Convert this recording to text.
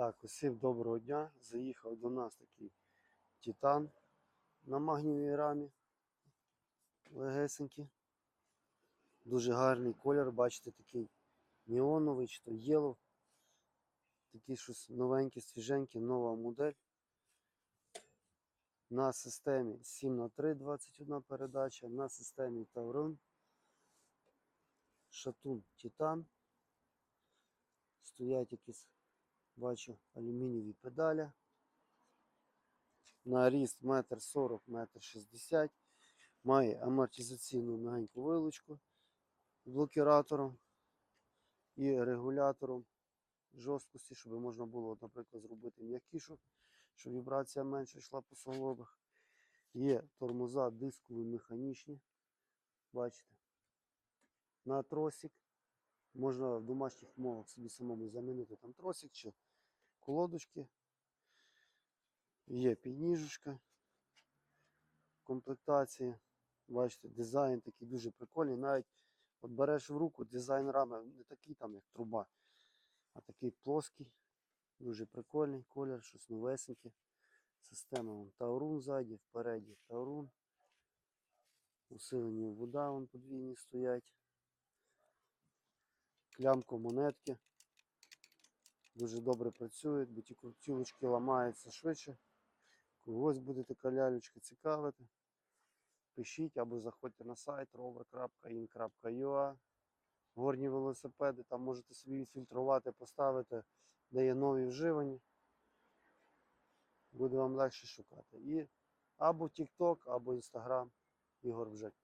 Так, усім доброго дня. Заїхав до нас такий титан на магнієвій рамі. Легесенький. Дуже гарний колір, бачите, такий неоновий, чи то єлов. Такий щось новенький, свіженький, нова модель. На системі 7 на 3 21 передача, на системі Таврон. Шатун Титан. Стоять якісь Бачу алюмінієві педалі. На ріст 1,40 м, 1,60 м. Має амортизаційну м'ягеньку вилучку блокіратором і регулятором жорсткості, щоб можна було, наприклад, зробити м'якішу, щоб вібрація менше йшла по суглобах. Є тормоза дискові механічні. Бачите? На тросик. Можна в домашніх умовах собі самому замінити там тросик чи колодочки. Є підніжечка комплектації. Бачите, дизайн такий дуже прикольний. Навіть от береш в руку дизайн рами не такий там, як труба, а такий плоский. Дуже прикольний колір, щось новесеньке. Система вон, Таурун ззаді, впереді Таурун. Усилені вода вон подвійні стоять клямко монетки. Дуже добре працюють, бо ті крутілочки ламаються швидше. Когось буде така цікавити. Пишіть або заходьте на сайт rover.in.ua Горні велосипеди, там можете собі відфільтрувати, поставити, де є нові вживані. Буде вам легше шукати. І або TikTok, або Instagram Ігор Бжек.